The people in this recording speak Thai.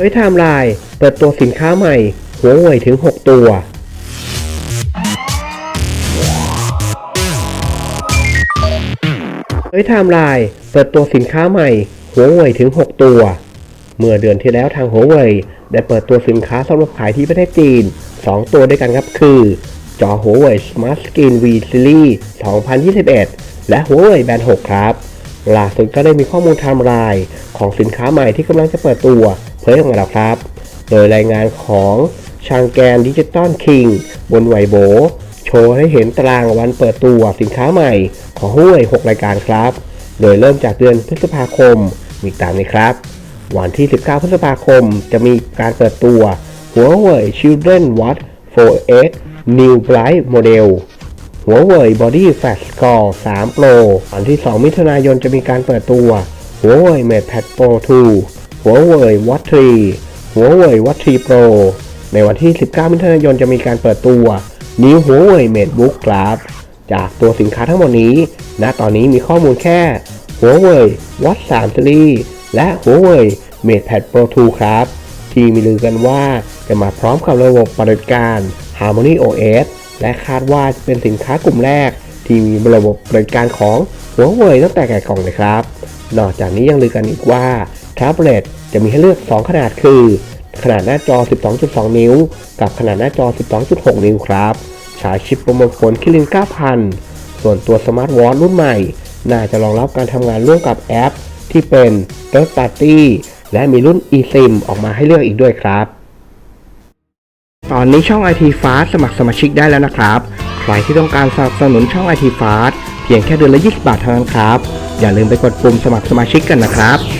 เฮ้ยไทม์ไลน์เปิดตัวสินค้าใหม่ หัวเว่ยถึง 6 ตัว เฮ้ยไทม์ไลน์เปิดตัวสินค้าใหม่ หัวเว่ยถึง 6 ตัว เมื่อเดือนที่แล้วทางหัวเว่ยได้เปิดตัวสินค้าสำหรับขายที่ประเทศจีน 2 ตัวด้วยกันครับคือ จอหัวเว่ย Smart Screen V Series 2021 และหัวเว่ยแบนด์6ครับล่าสุดก็ได้มีข้อมูลไทม์ไลน์ของสินค้าใหม่ที่กำลังจะเปิดตัว เผยออกมาแล้วครับ โดยรายงานของชางแกนดิจิตอลคิงบนไวโบ โชว์ให้เห็นตารางวันเปิดตัวสินค้าใหม่ของห้วย 6 รายการครับ โดยเริ่มจากเดือนพฤษภาคมมีตามนี้ครับ วันที่ 19 พฤษภาคมจะมีการเปิดตัวหัวเว่ย Children Watch 4X New Bright Model หัวเว่ย Body Fat Score 3 Pro วันที่ 2 มิถุนายนจะมีการเปิดตัวหัวเว่ย MatePad Pro 2 หัวเว่ย Watch 3หัวเว่ย Watch 3 Pro ในวันที่ 19 มิถุนายนจะมีการเปิดตัว New หัวเว่ย MateBook ครับจากตัวสินค้าทั้งหมดนี้ ณ ตอนนี้มีข้อมูลแค่หัวเว่ย Watch 3 Series และหัวเว่ย MatePad Pro 2 ครับ ที่มีลือกันว่าจะมาพร้อมกับระบบปฏิบัติการ Harmony OS และคาดว่าจะเป็นสินค้ากลุ่มแรก ที่มีระบบปฏิบัติการของหัวเว่ยตั้งแต่แกะกล่องเลยครับ นอกจากนี้ยังลือกันอีกว่า แท็บเล็ตจะมีให้เลือก 2 ขนาดคือ ขนาดหน้าจอ 12.2 นิ้ว กับขนาดหน้าจอ 12.6 นิ้วครับใช้ชิปประมวลผลคิริน9000 ส่วนตัวสมาร์ทวอทรุ่นใหม่ น่าจะรองรับการทำงานร่วมกับแอป ที่เป็น Third Party และมีรุ่น eSIM ออกมาให้เลือกอีกด้วยครับ ตอนนี้ช่อง IT Fast สมัครสมาชิกได้แล้วนะครับ ใครที่ต้องการสนับสนุนช่อง IT Fast เพียงแค่เดือนละ 20 บาทเท่านั้นครับ อย่าลืมไปกดปุ่มสมัครสมาชิกกันนะครับ